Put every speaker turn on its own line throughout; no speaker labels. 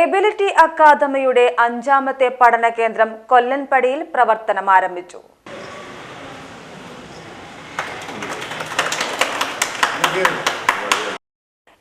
Ability അക്കാദമിയുടെ അഞ്ചാമത്തെ പഠന കേന്ദ്രം കൊല്ലൻപടിയിൽ പ്രവർത്തനം ആരംഭിച്ചു.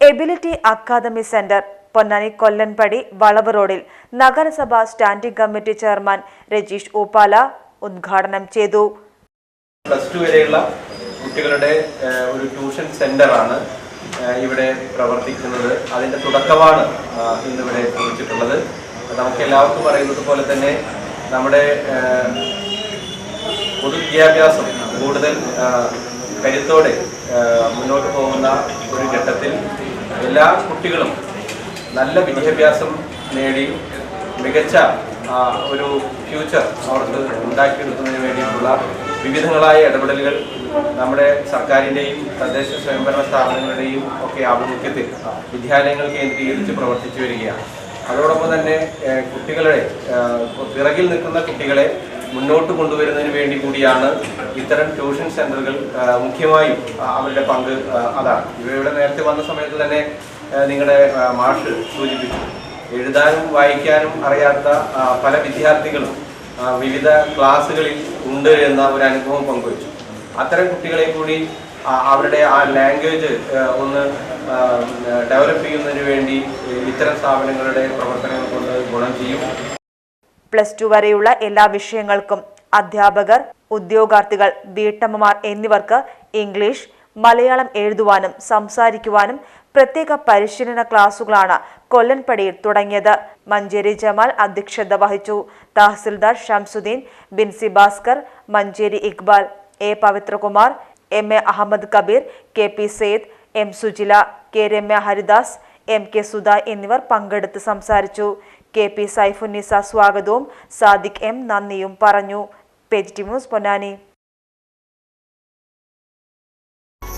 Ability academy centre Ponnani Kollanpadi വളവ് റോഡിൽ നഗരസഭ standing committee chairman Rajeesh Ooppala ഉദ്ഘാടനം ചെയ്തു.
പ്ലസ് ടു വരെയുള്ള കുട്ടികളുടെ ഒരു ട്യൂഷൻ സെന്ററാണ് ഇവിടെ പ്രവർത്തിക്കുന്നത്. അതിന്റെ തുടക്കമാണ് ഇന്നിവിടെ കുറിച്ചിട്ടുള്ളത്. നമുക്ക് എല്ലാവർക്കും അറിയുന്നത് പോലെ തന്നെ നമ്മുടെ പൊതുവിദ്യാഭ്യാസം കൂടുതൽ കരുത്തോടെ മുന്നോട്ട് പോകുന്ന ഒരു ഘട്ടത്തിൽ എല്ലാ കുട്ടികളും നല്ല വിദ്യാഭ്യാസം നേടി മികച്ച ഒരു ഫ്യൂച്ചർ അവർക്ക് ഉണ്ടാക്കിയെടുക്കുന്നതിന് വേണ്ടിയിട്ടുള്ള വിവിധങ്ങളായ ഇടപെടലുകൾ നമ്മുടെ സർക്കാരിന്റെയും തദ്ദേശ സ്വയംഭരണ സ്ഥാപനങ്ങളുടെയും ഒക്കെ ആഭിമുഖ്യത്തിൽ വിദ്യാലയങ്ങൾ കേന്ദ്രീകരിച്ച് പ്രവർത്തിച്ചു വരികയാണ്. അതോടൊപ്പം തന്നെ കുട്ടികളെ പിറകിൽ നിൽക്കുന്ന കുട്ടികളെ മുന്നോട്ട് കൊണ്ടുവരുന്നതിന് വേണ്ടി കൂടിയാണ് ഇത്തരം ട്യൂഷൻ സെന്ററുകൾ ഏഹ്, മുഖ്യമായും അവരുടെ പങ്ക് അതാണ്. ഇവയുടെ നേരത്തെ വന്ന സമയത്ത് തന്നെ നിങ്ങളുടെ മാഷ് സൂചിപ്പിച്ചു. എഴുതാനും വായിക്കാനും അറിയാത്ത പല വിദ്യാർത്ഥികളും വിവിധ ക്ലാസ്സുകളിൽ ഉണ്ട് എന്ന ഒരു അനുഭവം പങ്കുവച്ചു. അത്തരം കുട്ടികളെ കൂടി അവരുടെ ആ ലാംഗ്വേജ് ഒന്ന് ഡെവലപ്പ് ചെയ്യുന്നതിന് വേണ്ടി ഇത്തരം സ്ഥാപനങ്ങളുടെ പ്രവർത്തനങ്ങൾ കൊണ്ട് ഗുണം ചെയ്യും.
പ്ലസ് ടു വരെയുള്ള എല്ലാ വിഷയങ്ങൾക്കും അധ്യാപകർ ഉദ്യോഗാർത്ഥികൾ വീട്ടമ്മമാർ എന്നിവർക്ക് ഇംഗ്ലീഷ് മലയാളം എഴുതുവാനും സംസാരിക്കുവാനും പ്രത്യേക പരിശീലന ക്ലാസുകളാണ് കൊല്ലൻപടിയിൽ തുടങ്ങിയത്. മഞ്ചേരി ജമാൽ അധ്യക്ഷത വഹിച്ചു. Tahsildar Shamsuddin Binsi Bhaskar Manjeri Iqbal A Pavithrakumar M A Ahammed Kabeer K P Sayed M Sujila K Ramya Haridas M K Sudha എന്നിവർ പങ്കെടുത്ത് സംസാരിച്ചു. കെ പി സൈഫുന്നിസ സ്വാഗതവും സാദിഖ് എം നന്ദിയും പറഞ്ഞു. Page news Ponnani.